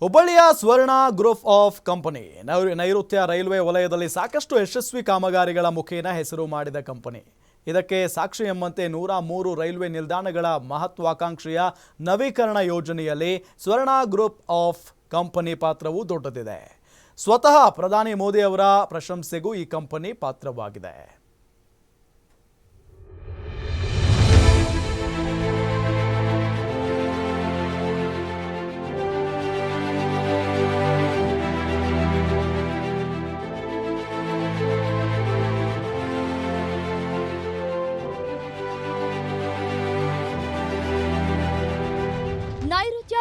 ಹುಬ್ಬಳ್ಳಿಯ Swarna group of company ನೈಋತ್ಯ railway ವಲಯದಲ್ಲಿ ಸಾಕಷ್ಟು ಯಶಸ್ವಿ ಕಾಮಗಾರಿಗಳ ಮುಖೇನ ಹೆಸರು ಮಾಡಿದ ಕಂಪನಿ. ಇದಕ್ಕೆ ಸಾಕ್ಷಿ ಎಂಬಂತೆ ನೂರ ಮೂರು ರೈಲ್ವೆ ನಿಲ್ದಾಣಗಳ ಮಹತ್ವಾಕಾಂಕ್ಷೆಯ ನವೀಕರಣ ಯೋಜನೆಯಲ್ಲಿ ಸ್ವರ್ಣ ಗ್ರೂಪ್ ಆಫ್ ಕಂಪನಿ ಪಾತ್ರವು ದೊಡ್ಡದಿದೆ. ಸ್ವತಃ ಪ್ರಧಾನಿ ಮೋದಿ ಅವರ ಪ್ರಶಂಸೆಗೂ ಈ ಕಂಪನಿ ಪಾತ್ರವಾಗಿದೆ.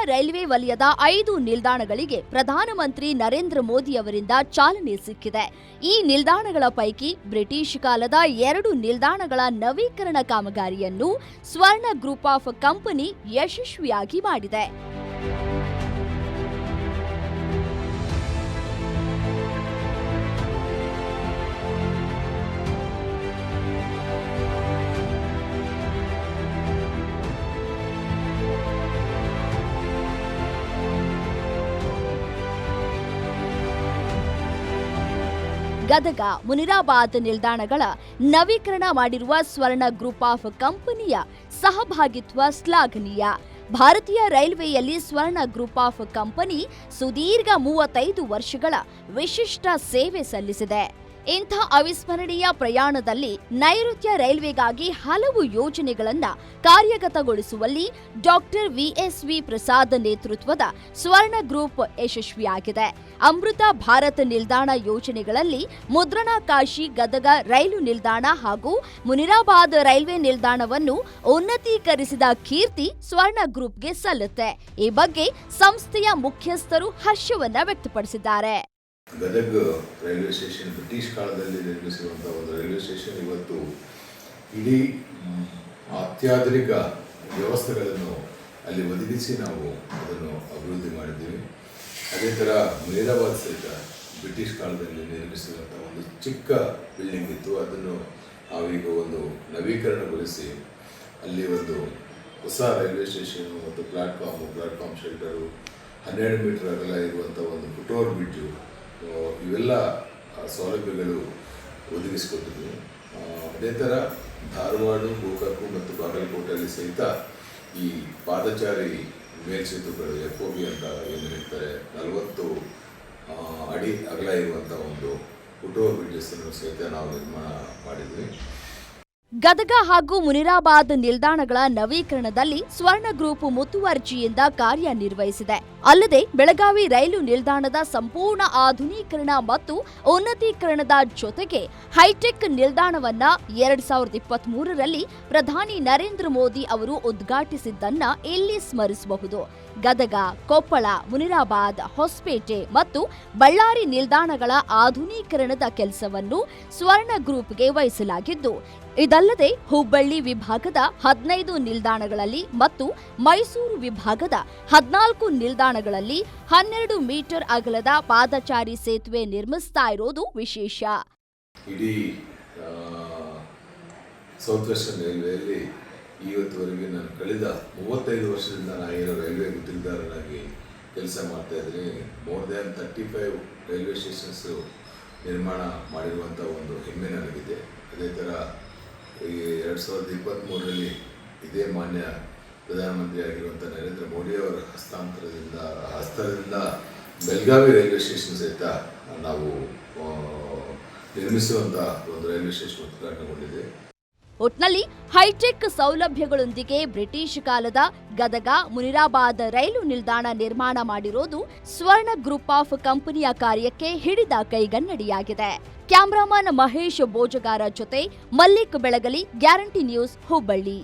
ರೈಲ್ವೆ ವಲಯದ ಐದು ನಿಲ್ದಾಣಗಳಿಗೆ ಪ್ರಧಾನಮಂತ್ರಿ ನರೇಂದ್ರ ಮೋದಿ ಅವರಿಂದ ಚಾಲನೆ ಸಿಕ್ಕಿದೆ. ಈ ನಿಲ್ದಾಣಗಳ ಪೈಕಿ ಬ್ರಿಟಿಷ್ ಕಾಲದ ಎರಡು ನಿಲ್ದಾಣಗಳ ನವೀಕರಣ ಕಾಮಗಾರಿಯನ್ನು ಸ್ವರ್ಣ ಗ್ರೂಪ್ ಆಫ್ ಕಂಪನಿ ಯಶಸ್ವಿಯಾಗಿ ಮಾಡಿದೆ. ಗದಗ, ಮುನಿರಾಬಾದ್ ನಿಲ್ದಾಣಗಳ ನವೀಕರಣ ಮಾಡಿರುವ ಸ್ವರ್ಣ ಗ್ರೂಪ್ ಆಫ್ ಕಂಪನಿಯ ಸಹಭಾಗಿತ್ವ ಶ್ಲಾಘನೀಯ. ಭಾರತೀಯ ರೈಲ್ವೆಯಲ್ಲಿ ಸ್ವರ್ಣ ಗ್ರೂಪ್ ಆಫ್ ಕಂಪನಿ ಸುದೀರ್ಘ ಮೂವತ್ತೈದು ವರ್ಷಗಳ ವಿಶಿಷ್ಟ ಸೇವೆ ಸಲ್ಲಿಸಿದೆ. ಇಂಥ ಅವಿಸ್ಮರಣೀಯ ಪ್ರಯಾಣದಲ್ಲಿ ನೈಋತ್ಯ ರೈಲ್ವೆಗಾಗಿ ಹಲವು ಯೋಜನೆಗಳನ್ನು ಕಾರ್ಯಗತಗೊಳಿಸುವಲ್ಲಿ ಡಾಕ್ಟರ್ ವಿಎಸ್ವಿ ಪ್ರಸಾದ್ ನೇತೃತ್ವದ ಸ್ವರ್ಣ ಗ್ರೂಪ್ ಯಶಸ್ವಿಯಾಗಿದೆ. ಅಮೃತ ಭಾರತ್ ನಿಲ್ದಾಣ ಯೋಜನೆಗಳಲ್ಲಿ ಮುದ್ರಣ ಕಾಶಿ ಗದಗ ರೈಲು ನಿಲ್ದಾಣ ಹಾಗೂ ಮುನಿರಾಬಾದ್ ರೈಲ್ವೆ ನಿಲ್ದಾಣವನ್ನು ಉನ್ನತೀಕರಿಸಿದ ಕೀರ್ತಿ ಸ್ವರ್ಣ ಗ್ರೂಪ್ಗೆ ಸಲ್ಲುತ್ತೆ. ಈ ಬಗ್ಗೆ ಸಂಸ್ಥೆಯ ಮುಖ್ಯಸ್ಥರು ಹರ್ಷವನ್ನ ವ್ಯಕ್ತಪಡಿಸಿದ್ದಾರೆ. ಗದಗ ರೈಲ್ವೆ ಸ್ಟೇಷನ್, ಬ್ರಿಟಿಷ್ ಕಾಲದಲ್ಲಿ ನಿರ್ಮಿಸಿರುವಂಥ ಒಂದು ರೈಲ್ವೆ ಸ್ಟೇಷನ್ ಇವತ್ತು ಇಡೀ ಅತ್ಯಾಧುನಿಕ ವ್ಯವಸ್ಥೆಗಳನ್ನು ಅಲ್ಲಿ ಒದಗಿಸಿ ನಾವು ಅದನ್ನು ಅಭಿವೃದ್ಧಿ ಮಾಡಿದ್ದೀವಿ. ಅದೇ ಥರ ಮೇರಾಬಾದ್ ಸಹಿತ ಬ್ರಿಟಿಷ್ ಕಾಲದಲ್ಲಿ ನಿರ್ಮಿಸಿರುವಂಥ ಒಂದು ಚಿಕ್ಕ ಬಿಲ್ಡಿಂಗ್ ಇತ್ತು. ಅದನ್ನು ನಾವೀಗ ಒಂದು ನವೀಕರಣಗೊಳಿಸಿ ಅಲ್ಲಿ ಒಂದು ಹೊಸ ರೈಲ್ವೆ ಸ್ಟೇಷನ್ ಮತ್ತು ಪ್ಲಾಟ್ಫಾರ್ಮು ಪ್ಲಾಟ್ಫಾರ್ಮ್ ಶೆಲ್ಟರು ಹನ್ನೆರಡು ಮೀಟರ್ ಅಗಲ ಇರುವಂಥ ಒಂದು ಫುಟೋರ್ ಬ್ರಿಡ್ಜು ಇವೆಲ್ಲ ಸೌಲಭ್ಯಗಳು ಒದಗಿಸಿಕೊಟ್ಟಿದ್ವಿ. ಅದೇ ಥರ ಧಾರವಾಡ, ಗೋಕಾಕು ಮತ್ತು ಬಾಗಲಕೋಟೆಯಲ್ಲಿ ಸಹಿತ ಈ ಪಾದಚಾರಿ ಮೇಲ್ಸೇತುಗಳು ಎಫ್ ಬಿ ಅಂತ ಏನು ಹೇಳ್ತಾರೆ, ನಲವತ್ತು ಅಡಿ ಅಗಲ ಇರುವಂಥ ಒಂದು ಕುಟುಂಬ ಬ್ರಿಡ್ಜಸ್ಸನ್ನು ಸಹಿತ ನಾವು ನಿರ್ಮಾಣ ಮಾಡಿದ್ವಿ. ಗದಗ ಹಾಗೂ ಮುನಿರಾಬಾದ್ ನಿಲ್ದಾಣಗಳ ನವೀಕರಣದಲ್ಲಿ ಸ್ವರ್ಣ ಗ್ರೂಪ್ ಮುತುವರ್ಜಿಯಿಂದ ಕಾರ್ಯನಿರ್ವಹಿಸಿದೆ. ಅಲ್ಲದೆ ಬೆಳಗಾವಿ ರೈಲು ನಿಲ್ದಾಣದ ಸಂಪೂರ್ಣ ಆಧುನೀಕರಣ ಮತ್ತು ಉನ್ನತೀಕರಣದ ಜೊತೆಗೆ ಹೈಟೆಕ್ ನಿಲ್ದಾಣವನ್ನ ಎರಡ್ ಸಾವಿರದ ಇಪ್ಪತ್ತ್ ಮೂರರಲ್ಲಿ ಪ್ರಧಾನಿ ನರೇಂದ್ರ ಮೋದಿ ಅವರು ಉದ್ಘಾಟಿಸಿದ್ದನ್ನ ಇಲ್ಲಿ ಸ್ಮರಿಸಬಹುದು. ಗದಗ, ಕೊಪ್ಪಳ, ಮುನಿರಾಬಾದ್, ಹೊಸಪೇಟೆ ಮತ್ತು ಬಳ್ಳಾರಿ ನಿಲ್ದಾಣಗಳ ಆಧುನೀಕರಣದ ಕೆಲಸವನ್ನು ಸ್ವರ್ಣ ಗ್ರೂಪ್ಗೆ ವಹಿಸಲಾಗಿದ್ದು ಇದಲ್ಲದೆ ಹುಬ್ಬಳ್ಳಿ ವಿಭಾಗದ ಹದಿನೈದು ನಿಲ್ದಾಣಗಳಲ್ಲಿ ಮತ್ತು ಮೈಸೂರು ವಿಭಾಗದ ಹದಿನಾಲ್ಕು ನಿಲ್ದಾಣಗಳಲ್ಲಿ ಹನ್ನೆರಡು ಮೀಟರ್ ಅಗಲದ ಪಾದಚಾರಿ ಸೇತುವೆ ನಿರ್ಮಿಸ್ತಾ ಇರೋದು ವಿಶೇಷ. ಇಡೀ ಸೌತ್ ವೆಸ್ಟರ್ನ್ ರೈಲ್ವೆಯಲ್ಲಿ ಇವತ್ತುವರೆಗೆ ನಾನು ಕಳೆದ ಮೂವತ್ತೈದು ವರ್ಷದಿಂದ ನಾನು ರೈಲ್ವೆ ಗುತ್ತಿಗೆದಾರನಾಗಿ ಕೆಲಸ ಮಾಡ್ತಾ ಇದ್ದೀನಿ. More than thirty five railway stations ನಿರ್ಮಾಣ ಮಾಡಿರುವಂಥ ಒಂದು ಹೆಮ್ಮೆ ನನಗಿದೆ. ಅದೇ ಥರ ಈ ಎರಡು ಸಾವಿರದ ಇಪ್ಪತ್ತ್ಮೂರರಲ್ಲಿ ಇದೇ ಮಾನ್ಯ ಪ್ರಧಾನಮಂತ್ರಿ ಆಗಿರುವಂಥ ನರೇಂದ್ರ ಮೋದಿಯವರ ಹಸ್ತಾಂತರದಿಂದ, ಹಸ್ತದಿಂದ ಬೆಳಗಾವಿ ರೈಲ್ವೆ ಸ್ಟೇಷನ್ ಸಹಿತ ನಾವು ನಿರ್ಮಿಸುವಂಥ ಒಂದು ರೈಲ್ವೆ ಸ್ಟೇಷನ್ ಉದ್ಘಾಟನೆಗೊಂಡಿದೆ. ಒಟ್ನಲ್ಲಿ ಹೈಟೆಕ್ ಸೌಲಭ್ಯಗಳೊಂದಿಗೆ ಬ್ರಿಟಿಷ್ ಕಾಲದ ಗದಗ, ಮುನಿರಾಬಾದ್ ರೈಲು ನಿಲ್ದಾಣ ನಿರ್ಮಾಣ ಮಾಡಿರೋದು ಸ್ವರ್ಣ ಗ್ರೂಪ್ ಆಫ್ ಕಂಪನಿಯ ಕಾರ್ಯಕ್ಕೆ ಹಿಡಿದ ಕೈಗನ್ನಡಿಯಾಗಿದೆ. ಕ್ಯಾಮ್ರಾಮನ್ ಮಹೇಶ್ ಬೋಜಗಾರ ಜೊತೆ ಮಲ್ಲಿಕ್ ಬೆಳಗಲಿ, ಗ್ಯಾರಂಟಿ ನ್ಯೂಸ್ ಹುಬ್ಬಳ್ಳಿ.